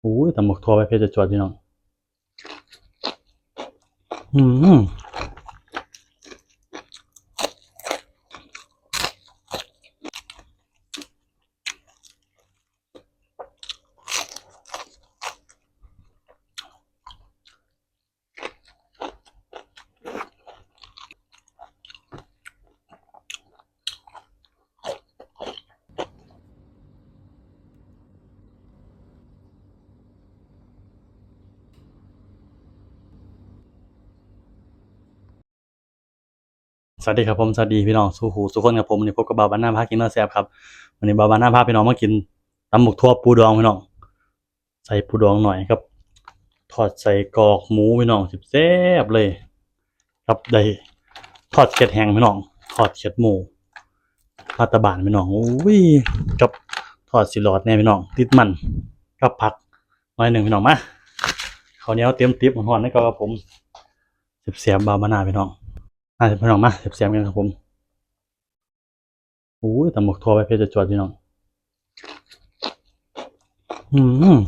โอ้ยตำหมกทัวไปเพชรจะจวดพี่น้อง อืม วัสดีครับผมสวัสดีพี่น้องสู้หูสุกคนกับผมวันนี้พบกับบาวบ้านหน้าพากินเนื้อแซ่บครับวันนี้บาวบ้านหน้าพาพี่น้องมากินตำหมกทั่วปูดองพี่น้องใส่ปูดองหน่อยครับทอดใส่กอกหมูพี่น้องสิบแซ่บเลย ครับได้ทอดเกล็ดแห้งพี่น้องทอดเกล็ดหมูปาตะบานพี่น้องโอ้ยกับทอดสิหลอดแน่พี่น้องติดมันกับผักหน่อยหนึ่งพี่น้องมาข้าวเหนียวเตรียมติ๊บหอนให้กับผมเสียบๆบาวบ้านหน้าพี่น้อง อะพี่น้องมาเสียบๆกันครับผมอู้ยตำหมกทัวไปเพชรจะจวดพี่น้อง อืม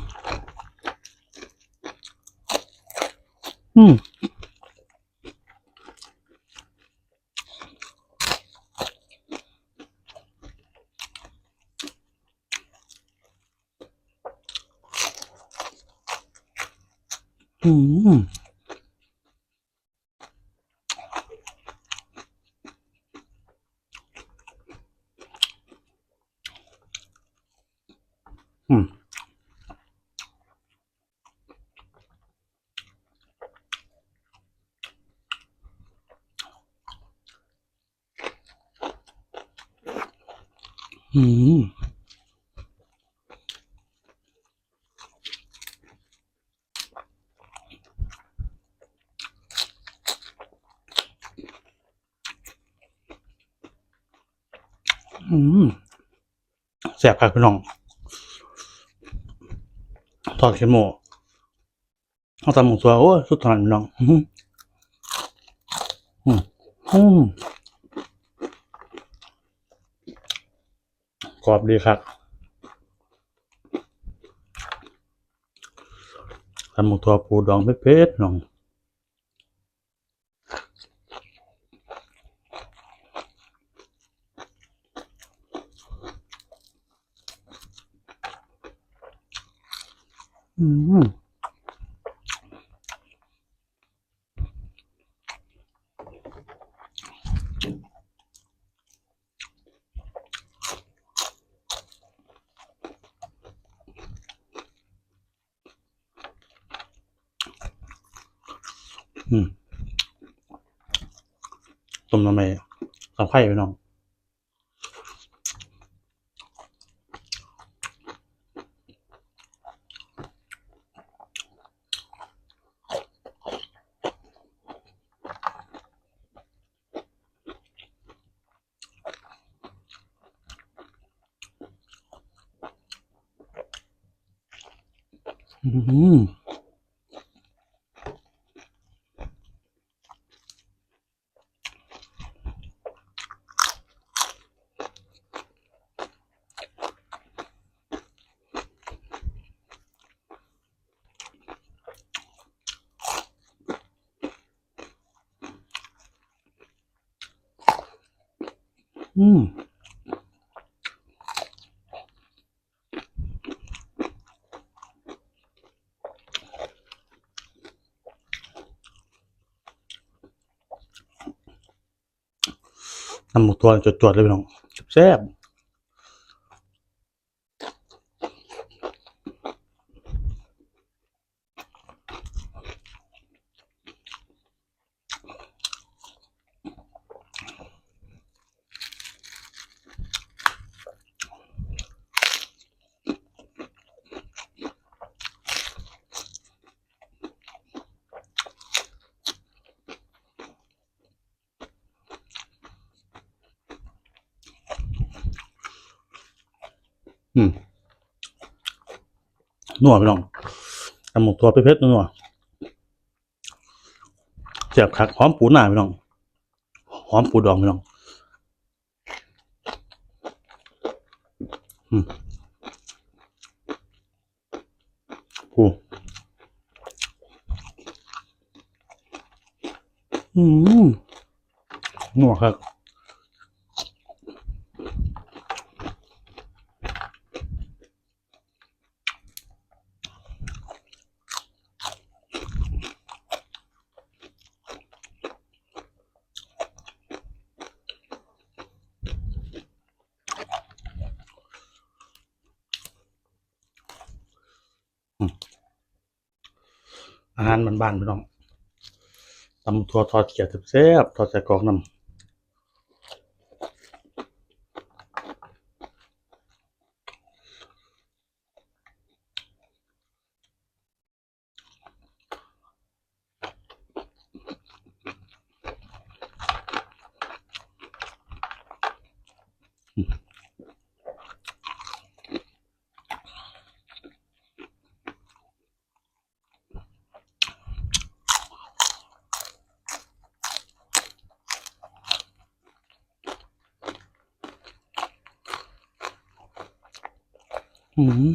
อืม อืม อืมอืมอืมแสบครับพี่น้อง ทอดเข็มหมูเอาตำหมูตัวโอ้สุดทอนน้อง อืมอืมกรอบดีครับตำหมูตัวปูดองเผ็ดๆน้อง อืมต้มน้ำไมสับไข่ไปน้อง อืม น้ำหมูตัวจวดๆเลยพี่น้องแซ่บ อืมนัวพี่น้องนำหมูตัวเผ็ดๆนัวๆแซ่บคักหอมปูหน้าพี่น้องหอมปูดองพี่น้องอืมกูอืมนัวครับ อาหารบ้านๆพี่น้องตำถั่วทอดเขียวแซ่บๆทอดใส่กรอกน้ำ อืม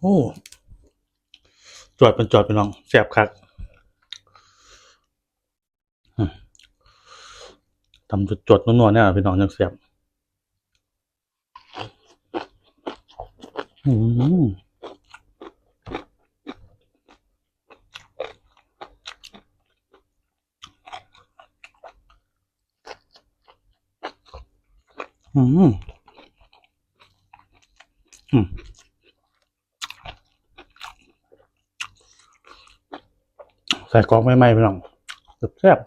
โอ้จอดเป็นจอดเป็นน้องแซ่บคักทำจุดจดๆนัวๆเนี่ยพี่น้องยังแซ่บอืม อืมอืมใส่กรอกไม่ไหน่องแซ่บ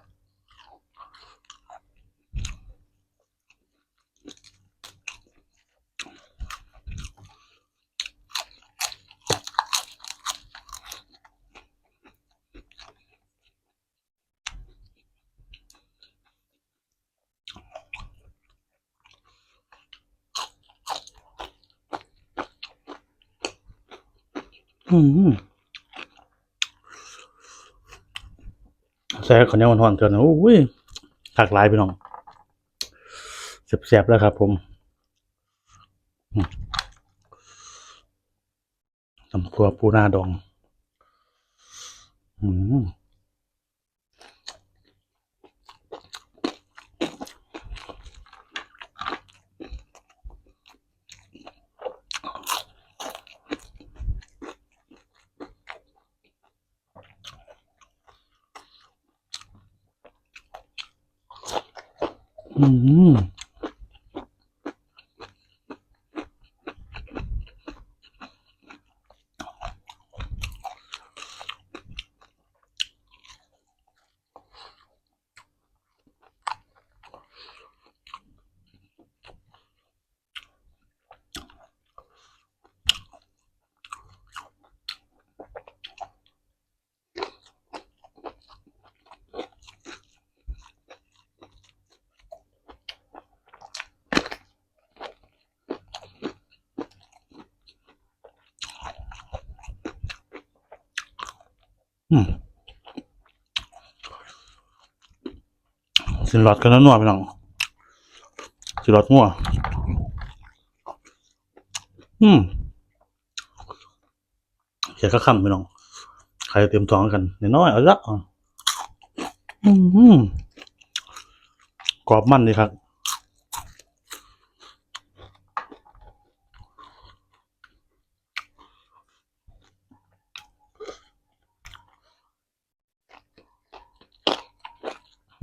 แซ่ข้าวเหนียวอ่อนๆเกินนะโอ้ยหักหลายพี่น้องแซ่บๆแล้วครับผมตำตัวปูนาดอง อืม อื สินหลอดกันนัวพี่น้องสินหลอดงัวอืมเขียก็คำพี่น้อง ใครเตรียมท้องกันน้อยเอาละอะอืมกรอบมันดีครับ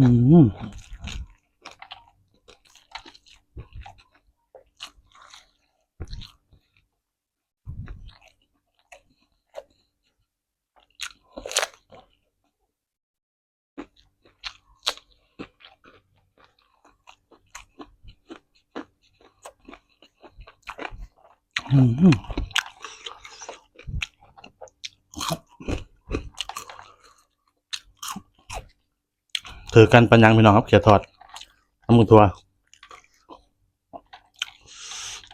อืม ถือกันปัญญังพี่น้องครับเขียดทอดน้ำมือทัว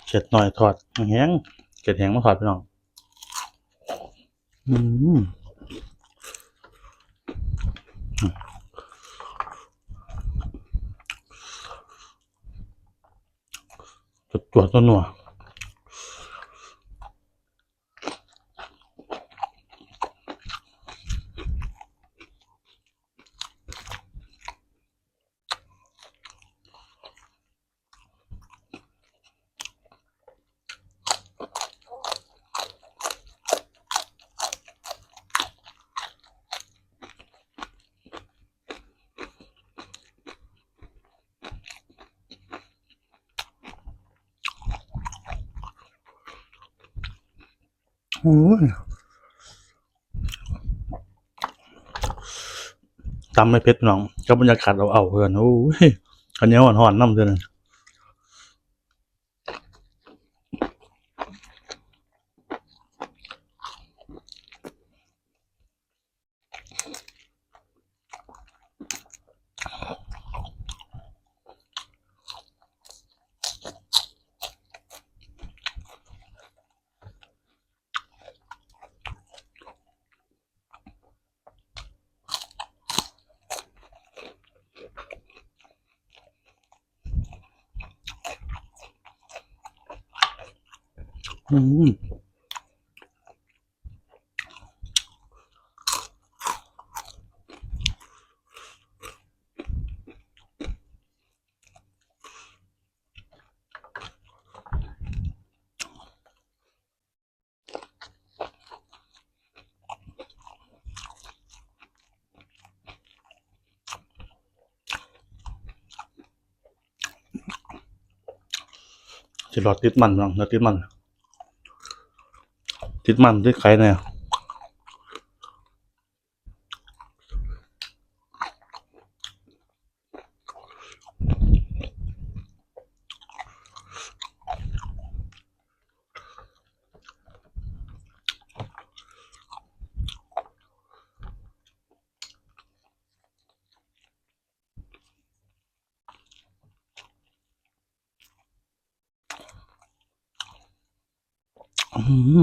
เขียดหน่อยทอดแห้งเขียดแห้งมาทอดพี่น้องอืมจุดตัวตัวหนัว ตำไม่เผ็ดน้องกับบรรยากาศเราเอาเพื่อนโอ้ยขันเนี้ยหอนๆน้ำเดือน อืมจะรอติดมันน้องเนื้อติดมัน ติดมันติดไข่เนี่ยอืมอื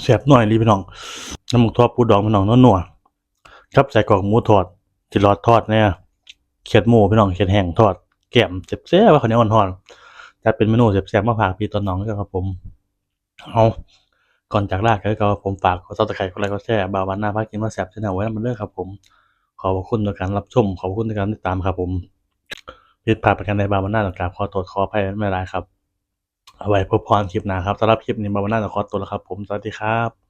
เสียบหน่อยรีพี่น้อง น้ำหมกทอดปูดองพี่น้องนัวๆครับใส่กรอกหมูทอดจิรอดทอดเนี่ยเขียดหมูพี่น้องเขียดแห้งทอดแก้มเจ็บแซ่บว่าเขาเนี้ยอ่อนๆจะเป็นเมนูเจ็บแซ่บมาฝากพี่ตอนน้องด้วยครับผมเอาก่อนจากลาก็คือผมฝากกดซับสไครต์กดไลค์กดแชร์บาวันหน้าพากินมาแซ่บชแนลไว้นำมันเด้อครับผม ขอบพระคุณในการรับชม ขอบคุณในการติดตามครับผมผิดพลาดประการใดบาวันหน้าต้องกราบขอโทษขออภัยไม่เป็นไรครับ เอาไว้พบพรคลิปหน้าครับสำหรับคลิปนี้มาวันหน้าต้องขอตัวแล้วครับ ผมสวัสดีครับ